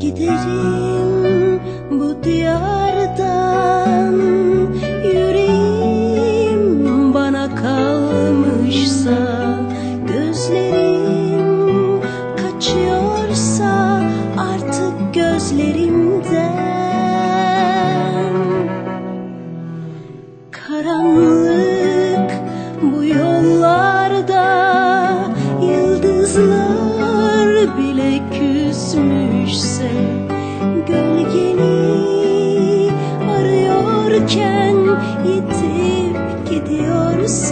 Giderim bu diyar gölgeni arıyorken yitip gidiyorsun.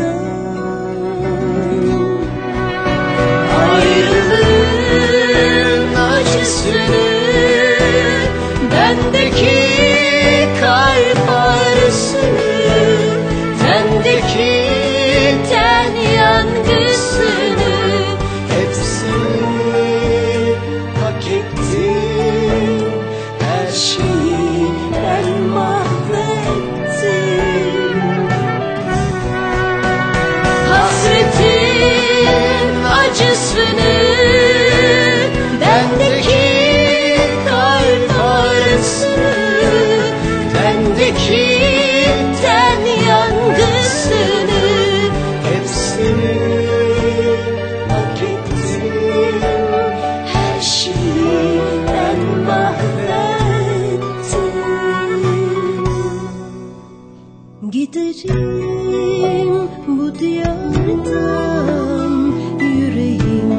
Giderim bu diyardan yüreğim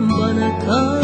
bana kal.